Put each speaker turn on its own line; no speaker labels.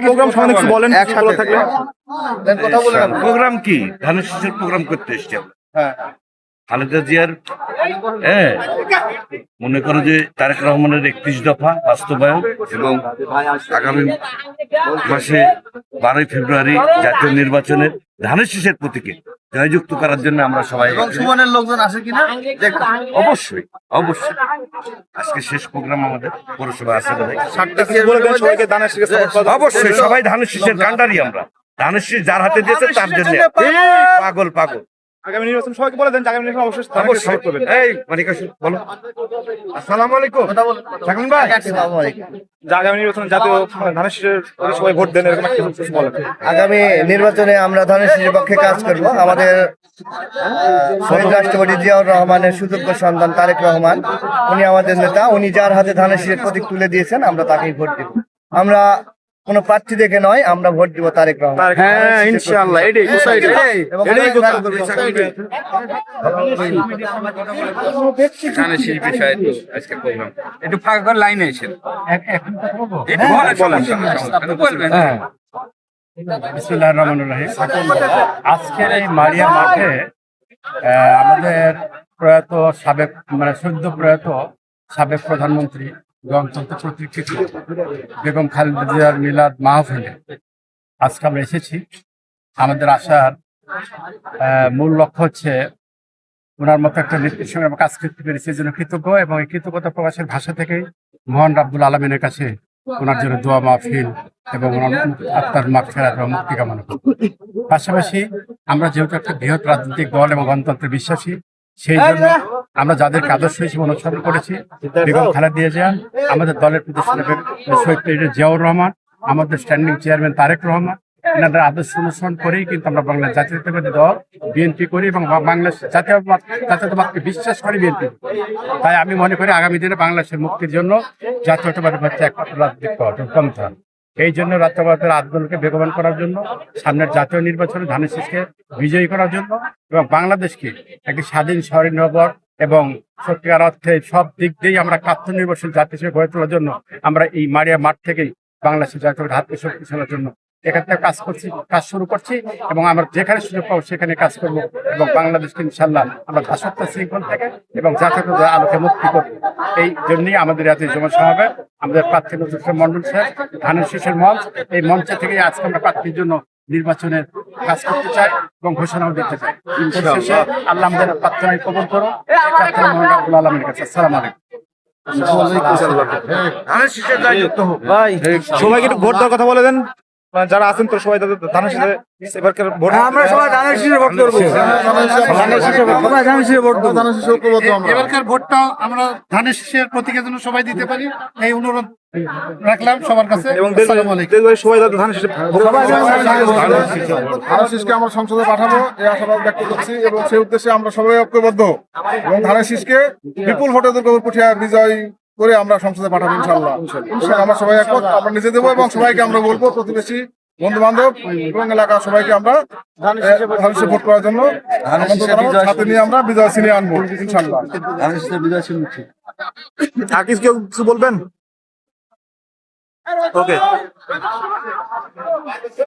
Programme সম্বন্ধে কিছু বলেন ভালো থাকলে।
প্রোগ্রাম কি? ধানের শীষের প্রোগ্রাম করতে এসছি
হ্যাঁ।
খালেদা জিয়ার হ্যাঁ মনে করো যে তারেক রহমানের একত্রিশ দফা বাস্তবায়ন এবং আগামী মাসে বারোই ফেব্রুয়ারি জাতীয় নির্বাচনের ধানের শীষের প্রতীকে। জয়যুক্ত করার জন্য আমরা সবাই
এবং সুমনের লোকজন আসে কিনা? দেখো
অবশ্যই অবশ্যই। আজকে শেষ প্রোগ্রাম আমাদের পৌরসভা আছে অবশ্যই সবাই ধানের শীষের কান্ডারি আমরা। ধানের শীষ যার হাতে দিয়েছে তার জন্য। পাগল পাগল।
আগামী নির্বাচন সবাইকে বলে দেন আগামী নির্বাচন অবশ্যই support করবেন।
এই মানিকা বলো। আসসালামু আলাইকুম।
কথা বলে
শাকিল ভাই
যে আগামী নির্বাচনে জাতীয় ধানের শীষের সবাই ভোট দেন এরকম একটা কিছু বলেন।
আগামী নির্বাচনে আমরা ধানের শীষের পক্ষে কাজ করব। আমাদের শহীদ রাষ্ট্রপতি জিয়াউর রহমানের সুযোগ্য সন্তান তারেক রহমান উনি আমাদের নেতা। উনি যার হাতে ধানের শীষের প্রতীক তুলে দিয়েছেন আমরা তাকেই ভোট দিব। আমরা কোনো প্রার্থী দেখে নয় আমরা ভোট দিব তারেক রহমান।
হ্যাঁ ইনশাআল্লাহ এটাই
এবং
এটাই
আমরা
কথা
করব।
ধানের শীষ বিষয়ে তো আজকে প্রোগ্রাম। একটু ফাঁকা করে লাইনে এসেন একটু বলেন, সমস্যা নেই, সমস্যা নেই, বলবেন।
বিসমুল্লাহ রহমান রাহিম। আজকের এই মারিয়া মাঠে আহ, আমাদের প্রয়াত সাবেক মানে সদ্য প্রয়াত সাবেক প্রধানমন্ত্রী গণতন্ত্র প্রতিষ্ঠিত বেগম খালেদা জিয়ার মিলাদ মাহফিলে আজকে আমরা এসেছি আমাদের আসার মূল লক্ষ্য হচ্ছে ওনার মতো একটা নেত্রীর সঙ্গে আমরা কাজ করতে পেরেছি জন্য কৃতজ্ঞ এবং এই কৃতজ্ঞতা প্রকাশের ভাষা থেকেই মহান রাব্বুল আলমিনের কাছে ওনার জন্য দোয়া মাহফিল এবং ওনার আত্মার মাঠ ফেরার এবং মুক্তি কামনা। পাশাপাশি আমরা যেহেতু একটা বৃহৎ রাজনৈতিক দল এবং গণতন্ত্রে বিশ্বাসী, সেই জন্য আমরা যাদেরকে আদর্শ হিসেবে অনুসরণ করেছি, বেগম খালেদা জিয়া আমাদের দলের প্রতি শহীদ প্রেসিডেন্ট জিয়াউর রহমান, আমাদের স্ট্যান্ডিং চেয়ারম্যান তারেক রহমান, এনাদের আদর্শ অনুসরণ করেই কিন্তু আমরা বাংলা জাতীয়তাবাদী দল বিএনপি করি এবং বাংলাদেশ জাতীয়বাদ জাতীয়তাবাদকে বিশ্বাস করি বিএনপি। তাই আমি মনে করি আগামী দিনে বাংলাদেশের মুক্তির জন্য জাতীয়তাবাদী হচ্ছে একমাত্র রাজনৈতিক এই জন্য রাষ্ট্রবাদের আন্দোলনকে বেগবান করার জন্য, সামনের জাতীয় নির্বাচনে ধানের শীষকে বিজয়ী করার জন্য এবং বাংলাদেশকে একটি স্বাধীন স্বনির্ভর এবং সত্যিকার অর্থে সব দিক দিয়েই আমরা আত্মনির্ভরশীল জাতি হিসেবে গড়ে তোলার জন্য আমরা এই মারিয়া মাঠ থেকেই বাংলাদেশের জাতীয় হাতকে শক্তিশালার জন্য এখান থেকে কাজ করছি, কাজ শুরু করছি এবং আমরা যেখানে সুযোগ পাবো সেখানে কাজ করব এবং বাংলাদেশকে ইনশাল্লাহ আমরা দাসত্ব শৃঙ্খল থেকে এবং জাতীয় আলোকে মুক্তি করব। এই জন্যই আমাদের এত জমা সমাবেশ। আমাদের প্রার্থী নজরুল মন্ডল সাহেব ধানের শীষের মঞ্চ, এই মঞ্চে থেকে আজকে আমরা প্রার্থীর জন্য নির্বাচনের কাজ করতে চাই এবং ঘোষণাও দিতে চাই শেষে আল্লাহ আমাদের প্রার্থনায় কবল করো। প্রার্থনা মোহাম্মদ আব্দুল আলমের কাছে। সালাম আলাইকুম।
হোক।
ভাই সবাইকে একটু ভোট দেওয়ার কথা বলে দেন। যারা আছেন তো সবাই তাদের ধানের শীষে এবারকার ভোট আমরা সবাই ধানের শীষে ভোট করব। ধানের শীষে। ভোট করব ধানের শীষে ভোট করব। ধানের শীষে ঐক্যবদ্ধ আমরা।
এবারকার ভোটটা আমরা ধানের শীষের প্রতীকের জন্য সবাই দিতে পারি। এই অনুরোধ রাখলাম সবার কাছে।
এবং
আসসালামু আলাইকুম।
দেশ সবাই তাদের ধানের শীষে।
ধানের শীষকে আমরা সংসদে পাঠাবো এই আশাবাদ ব্যক্ত করছি এবং সেই উদ্দেশ্যে আমরা সবাই ঐক্যবদ্ধ। এবং ধানের শীষকে বিপুল ভোটে দুর্গাপুর বিজয় করে আমরা সংসদে পাঠাবো ইনশাল্লাহ ইনশাল্লাহ আমরা সবাই একমত আমরা নিজে দেবো এবং সবাইকে আমরা বলব প্রতিবেশী বন্ধু বান্ধব এবং এলাকার সবাইকে আমরা ধানের ভোট করার জন্য সাথে নিয়ে আমরা বিজয় ছিনিয়ে আনব ইনশাল্লাহ
আর কিছু কেউ কিছু বলবেন? ওকে